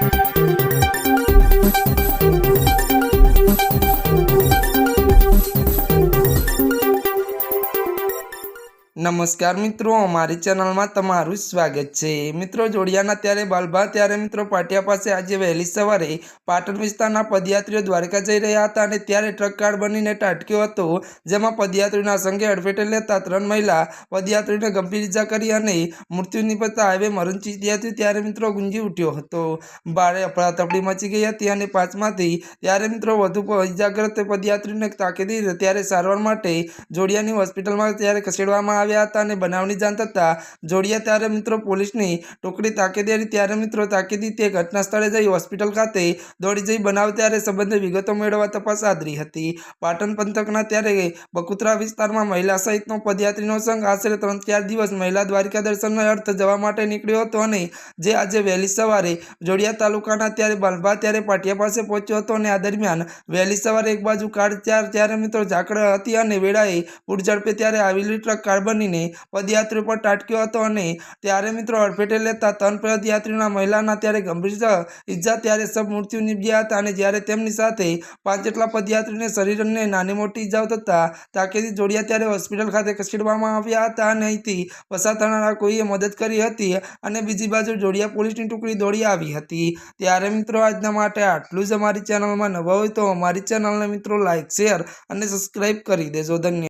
Thank you. નમસ્કાર મિત્રો, અમારી ચેનલમાં તમારું સ્વાગત છે. મિત્રો, જોડિયાના ત્યારે બાલભા ત્યારે મિત્રો પાટિયા પાસે આજે વહેલી સવારે પાટણ વિસ્તારના પદયાત્રીઓ દ્વારકા જઈ રહ્યા હતા અને ત્યારે ટ્રક કાર બનીને ટાટક્યો હતો, જેમાં પદયાત્રીઓના સંઘે અડફેટે લેતા ત્રણ મહિલા પદયાત્રીઓને ગંભીર ઇજા કરી અને મૃત્યુ નિપજતા હાઈવે ચીતી હતી. ત્યારે મિત્રો ગુંજી ઉઠ્યો હતો. ભારે અફડાતફડી મચી ગઈ હતી અને પાંચમાંથી ત્યારે મિત્રો વધુ ઇજાગ્રસ્ત પદયાત્રીઓને તાકીદી ત્યારે સારવાર માટે જોડિયાની હોસ્પિટલમાં ત્યારે ખસેડવામાં આવ્યા હતા અને બનાવની જાણ થતાં જોડિયા ત્યારે મિત્રો પોલીસની ટુકડી તાકીદે હતી ત્યારે મિત્રો તાકીદી તે ઘટના સ્થળે જઈ હોસ્પિટલ ખાતે દોડી જઈ બનાવ ત્યારે સંબંધે વિગતો મેળવવા તપાસ આદરી હતી. પાટણ પંથકના ત્યારે બકુત્રા વિસ્તારમાં મહિલા સહિતનો પદયાત્રીનો સંઘ આશરે ત્રણ ચાર દિવસ મહિલા દ્વારિકા દર્શનનો અર્થ જવા માટે નીકળ્યો હતો અને જે આજે વહેલી સવારે જોડિયા તાલુકાના ત્યારે બાલભા ત્યારે પાટિયા પાસે પહોંચ્યો હતો અને આ દરમિયાન વહેલી સવારે એક બાજુ કાર ત્યારે મિત્રો ઝાકળ હતી અને વેળાએ પૂર ઝડપે ત્યારે આવેલી ટ્રક કાર બનીને પદયાત્રી પર ટાટક્યો હતો અને ત્યારે મિત્રો અડફેટે લેતા ત્રણ પદયાત્રીઓના મહિલાના ત્યારે ગંભીર ઈજા ત્યારે સબ મૃત્યુ નીપજ્યા હતા અને જ્યારે તેમની સાથે પાંચ જેટલા પદયાત્રીને શરીરને નાની મોટી ઈજાઓ થતાં તાકીદી જોડ્યા ત્યારે હોસ્પિટલ ખાતે ખસેડવામાં આવ્યા હતા અને અહીંથી પસાર થનારા કોઈએ મદદ કરી હતી અને બીજી બાજુ જોડિયા પોલીસની ટુકડી દોડી આવી હતી. ત્યારે મિત્રો આજના માટે આટલું જ અમારી ચેનલમાં નવા હોય તો અમારી ચેનલને મિત્રો લાઇક શેર અને સબસ્ક્રાઈબ કરી દેજો. ધન્યવાદ.